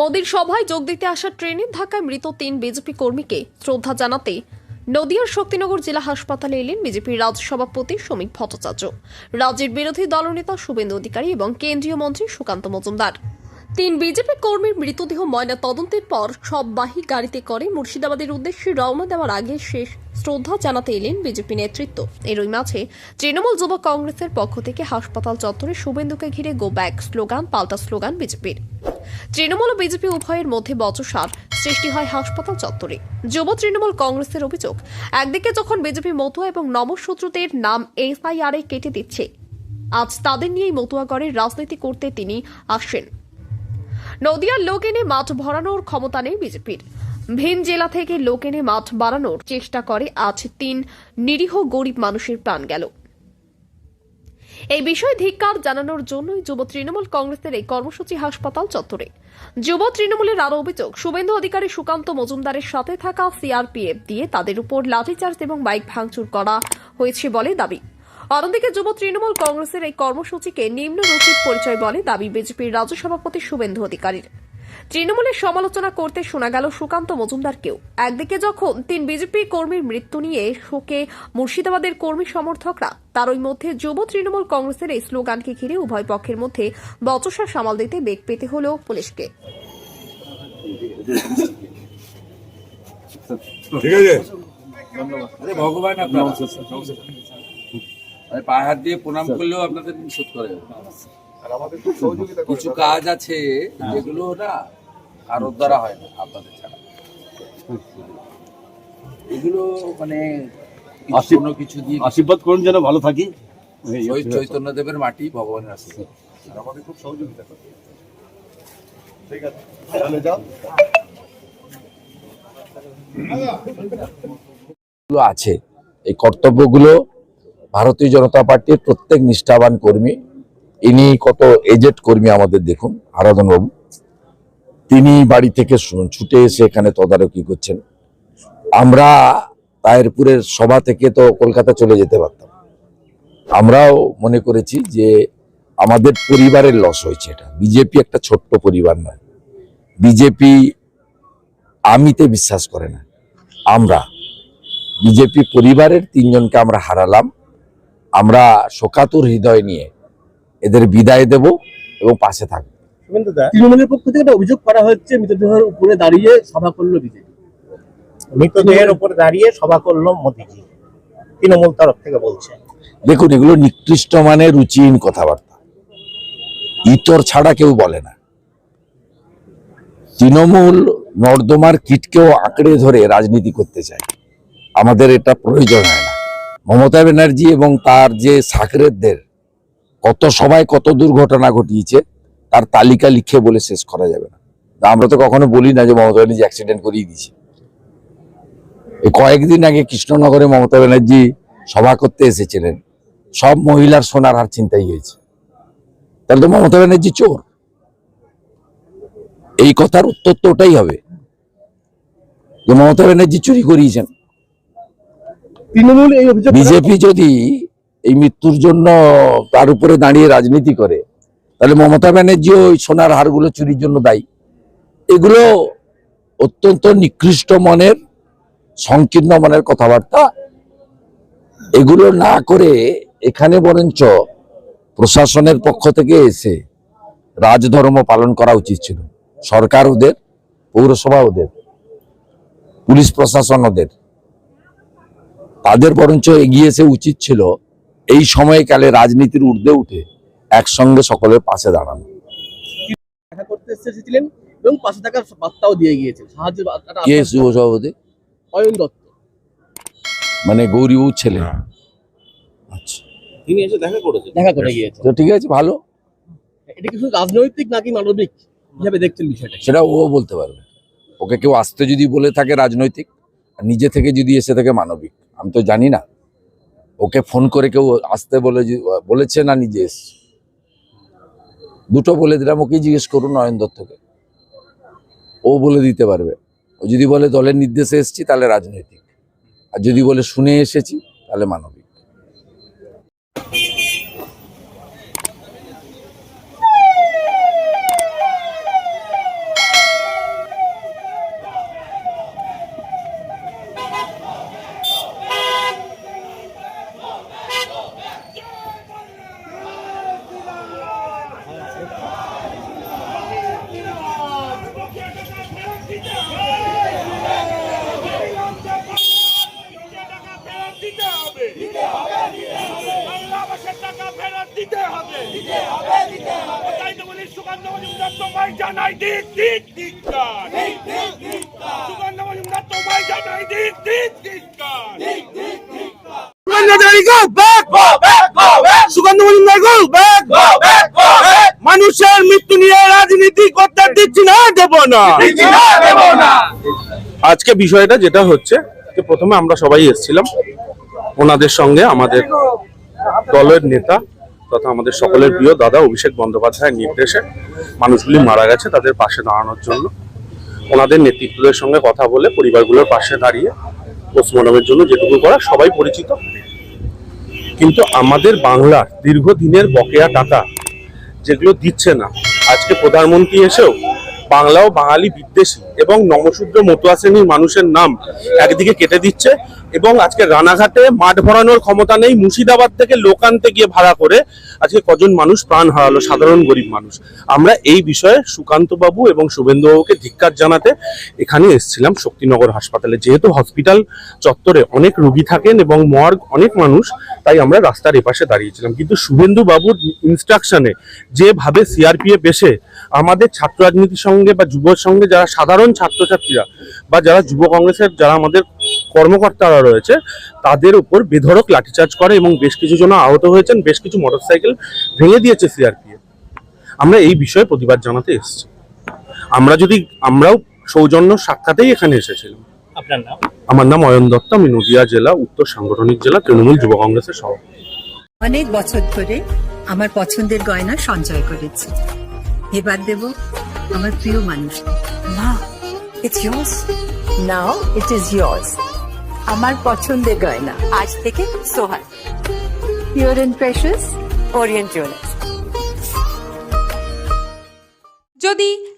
মোদীর সভায় যোগ দিতে আসা ট্রেনের ধাক্কায় মৃত তিন বিজেপি কর্মীকে শ্রদ্ধা জানাতে নদিয়ার শক্তিনগর জেলা হাসপাতালে এলেন বিজেপির রাজ্য সভাপতি শ্রমিক ভট্টাচার্য। রাজ্যের বিরোধী দলনেতা শুভেন্দু অধিকারী এবং কেন্দ্রীয় মন্ত্রী সুকান্ত মজুমদার। তিন বিজেপি কর্মীর মৃতদেহ ময়না তদন্তের পর সব বাহী গাড়িতে করে মুর্শিদাবাদের উদ্দেশ্যে রওনা দেওয়ার আগে শেষ শ্রদ্ধা জানাতে এলেন বিজেপি নেতৃত্ব। এরই মাঝে তৃণমূল যুব কংগ্রেসের পক্ষ থেকে হাসপাতাল চত্বরে শুভেন্দুকে ঘিরে গো ব্যাক স্লোগান, পাল্টা স্লোগান বিজেপির। তৃণমূল ও বিজেপি উভয়ের মধ্যে বচসার সৃষ্টি হয় হাসপাতাল চত্বরে। যুব তৃণমূল কংগ্রেসের অভিযোগ, একদিকে যখন বিজেপি মতুয়া এবং নবশত্রুদের নাম এসআইআর কেটে দিচ্ছে, আজ তাদের নিয়েই মতুয়াগড়ের রাজনীতি করতে তিনি আসেন। নদিয়ার লোক এনে মাঠ ভরানোর ক্ষমতা নেই বিজেপির। ভিন জেলা থেকে লোক এনে মাঠ বাড়ানোর চেষ্টা করে আজ তিন নিরীহ গরিব মানুষের প্রাণ গেল। এই বিষয়ে ধিক্কার জানানোর জন্যই যুব তৃণমূল কংগ্রেসের এই কর্মসূচি হাসপাতাল চত্বরে। যুব তৃণমূলের আরও অভিযোগ, শুভেন্দু অধিকারী সুকান্ত মজুমদারের সাথে থাকা সিআরপিএফ দিয়ে তাদের উপর লাঠিচার্জ এবং বাইক ভাঙচুর করা হয়েছে বলে দাবি। অন্যদিকে যুব তৃণমূল কংগ্রেসের এই কর্মসূচিকে নিম্নরুচিত পরিচয় বলে দাবি বিজেপির রাজ্য সভাপতি শুভেন্দু অধিকারীর। তৃণমূলের সমালোচনা করতে শোনা গেল সুকান্ত মজুমদারকেও। একদিকে যখন তিন বিজেপি কর্মীর মৃত্যু নিয়ে শোকে মুর্শিদাবাদের কর্মী সমর্থকরা তারই মধ্যে যুব তৃণমূল কংগ্রেসের এই স্লোগানকে ঘিরে উভয় পক্ষের মধ্যে বচসা সামাল দিতে বেগ পেতে হল পুলিশকে। ঠিক আছে? ভগবান পায়ে হাত দিয়ে প্রণাম করলেও আপনাদের শোধ করে যাবে। আর আমাদের খুব সহযোগিতা কিছু কাজ আছে যেগুলো না কারোর দ্বারা হয় না আপনাদের ছাড়া। এগুলো মানে কিছু কোনো কিছু দিয়ে আশীর্বাদ করুন যেন ভালো থাকি। ওই চৈতন্য দেবের মাটি ভগবানের আশীর্বাদ। আমাদের খুব সহযোগিতা করে ঠিক আছে তাহলে যাও। আছে। এই কর্তব্যগুলো ভারতীয় জনতা পার্টির প্রত্যেক নিষ্ঠাবান কর্মী, ইনি কত এজেড কর্মী আমাদের দেখুন আরাধন বাবু তিনি বাড়ি থেকে ছুটে এসে এখানে তদারকি করছেন। আমরা তায়েরপুরের সভা থেকে তো কলকাতা চলে যেতে পারতাম। আমরাও মনে করেছি যে আমাদের পরিবারের লস হয়েছে এটা। বিজেপি একটা ছোট্ট পরিবার নয়। বিজেপি আমিতে বিশ্বাস করে না। আমরা বিজেপি পরিবারের তিনজনকে আমরা হারালাম। আমরা শোকাতুর হৃদয় নিয়ে এদের বিদায় দেব এবং পাশে থাকব। তৃণমূলের পক্ষ থেকে একটা অভিযোগ করা হচ্ছে মৃতদেহের উপরে দাঁড়িয়ে সভা করল বিজেপি। মৃতদেহের উপর দাঁড়িয়ে সভা করল মোদিজি। তৃণমূল তরফ থেকে বলছে। দেখুন এগুলো নিকৃষ্ট মানের রুচিহীন কথাবার্তা। ইতর ছাড়া কেউ বলে না। তৃণমূল নর্দমার কিটকেও আঁকড়ে ধরে রাজনীতি করতে চায়। আমাদের এটা প্রয়োজন হয় না। মমতা ব্যানার্জি এবং তার যে সাকরেদদের কত সবাই কত দুর্ঘটনা ঘটিয়েছে, তার তালিকা লিখে বলে শেষ করা যাবে না। আমরা তো কখনো বলি না যে মমতা ব্যানার্জি অ্যাক্সিডেন্ট করিয়ে দিয়েছে। এই কয়েকদিন আগে কৃষ্ণনগরে মমতা ব্যানার্জি সভা করতে এসেছিলেন। সব মহিলার সোনার হার চিন্তাই হয়েছে। তাহলে তো মমতা ব্যানার্জি চোর। এই কথার উত্তর তো ওটাই হবে। যে মমতা ব্যানার্জি চুরি করিয়েছেন। তৃণমূল এই অভিযোগ বিজেপি যদি এই মৃত্যুর জন্য তার উপরে দাঁড়িয়ে রাজনীতি করে, তাহলে মমতা ব্যানার্জি ওই সোনার হারগুলো চুরির জন্য দায়ী। এগুলো অত্যন্ত নিকৃষ্ট মনের, সংকীর্ণ মনের কথাবার্তা। এগুলো না করে এখানে বরঞ্চ প্রশাসনের পক্ষ থেকে এসে রাজধর্ম পালন করা উচিত ছিল। সরকার ওদের, পৌরসভা ওদের, পুলিশ প্রশাসন ওদের। তাদের বরঞ্চ এগিয়ে এসে উচিত ছিল এই সময়কালে রাজনীতির ঊর্ধ্বে উঠে একসঙ্গে সকলের পাশে দাঁড়ানো। দেখা করতে এসেছিলেন এবং পাশে থাকার বার্তাও দিয়ে গিয়েছেন। সাহায্যের বার্তাটা কে শুভ সভাপতি? অয়ন দত্ত। মানে গৌরীবাবুর ছেলে আচ্ছা। তিনি এসে দেখা করেছেন। দেখা করে গিয়েছে তো ঠিক আছে ভালো। এটা কি শুধু রাজনৈতিক নাকি মানবিক? হিসাবে দেখছেন বিষয়টা সেটা ও বলতে পারবে। ওকে কেউ আসতে যদি বলে থাকে রাজনৈতিক আর নিজে থেকে যদি এসে থাকে মানবিক। আমি তো জানি না। ওকে ফোন করে কেউ আসতে বলে বলেছে না নিজে এসছে? দুটো বলে দিলাম ওকে জিজ্ঞেস করুন নয়ন দত্তকে। ও বলে দিতে পারবে। ও যদি বলে দলের নির্দেশে এসেছি, তাহলে রাজনৈতিক। আর যদি বলে শুনে এসেছি, তাহলে মানবিক দিতে হবে দিতে হবে দিতে হবে তাই তো বলি সুগন্ধ মজুমদার তোমায় জানাই দিক দিক দিককার দিক দিক দিককার সুগন্ধ মজুমদার তোমায় জানাই দিক দিক দিককার দিক দিক দিককার সুগন্ধ মজুমদার গো ব্যাক মানুষের মৃত্যু নিয়ে রাজনীতি করতে দিচ্ছি না দেব না। আজকে বিষয়টা যেটা হচ্ছে যে প্রথমে আমরা সবাই এসেছিলাম ওনাদের সঙ্গে আমাদের দলের নেতা তথা আমাদের সকলের প্রিয় দাদা অভিষেক বন্দ্যোপাধ্যায়ের নির্দেশে মানুষগুলি মারা গেছে তাদের পাশে দাঁড়ানোর জন্য। ওনাদের নেতৃত্বদের সঙ্গে কথা বলে পরিবারগুলোর পাশে দাঁড়িয়ে পশ্চিমবঙ্গের জন্য যেটুকু করা সবাই পরিচিত। কিন্তু আমাদের বাংলার দীর্ঘদিনের বকেয়া টাকা যেগুলো দিচ্ছে না, আজকে প্রধানমন্ত্রী এসেও বাংলা ও বাঙালি বিদ্বেষী এবং নমশূদ্র মতুয়া শ্রেণির মানুষের নাম একদিকে কেটে দিচ্ছে এবং আজকে রানাঘাটে মাঠ ভরানোর ক্ষমতা নেই, মুর্শিদাবাদ থেকে লোক আনতে গিয়ে ভাড়া করে আজকে কজন মানুষ প্রাণ হারালো? সাধারণ গরিব মানুষ। আমরা এই বিষয়ে সুকান্ত বাবু এবং শুভেন্দুবাবুকে ধিক্কার জানাতে এখানে এসেছিলাম শক্তিনগর হাসপাতালে। যেহেতু হসপিটাল চত্বরে অনেক রুগী থাকেন এবং মর্গ অনেক মানুষ তাই আমরা রাস্তার এপাশে দাঁড়িয়েছিলাম। কিন্তু শুভেন্দু বাবুর ইনস্ট্রাকশনে যেভাবে সিআরপিএফ এসে আমাদের ছাত্র রাজনীতির সঙ্গে বা যুবর সঙ্গে যারা সাধারণ ছাত্রছাত্রীরা বা যারা যুব কংগ্রেসের যারা আমাদের কর্মকর্তারা রয়েছে, তাদের উপর বেধড়ক লাঠিচার্জ করে এবং বেশ কিছু জন আহত হয়েছেন, বেশ কিছু মোটরসাইকেল ভেঙে দিয়েছে সিআরপিএফ আমরা এই বিষয়ে প্রতিবাদ জানাতে এসেছি। আমরা যদি, আমরাও সৌজন্য সাক্ষাতেই এখানে এসেছিলাম। আপনার নাম? আমার নাম অয়ন দত্ত আমি নদিয়া জেলা উত্তর সাংগঠনিক জেলা তৃণমূল যুব কংগ্রেসের সভাপতি। অনেক বছর ধরে আমার পছন্দের গয়না সঞ্চয় করেছি। এবার দেব আমার প্রিয় মানুষ। মা it's yours. Now it is yours. আমার পছন্দের গয়না। আজ থেকে Sohan pure and precious orient jewellers যদি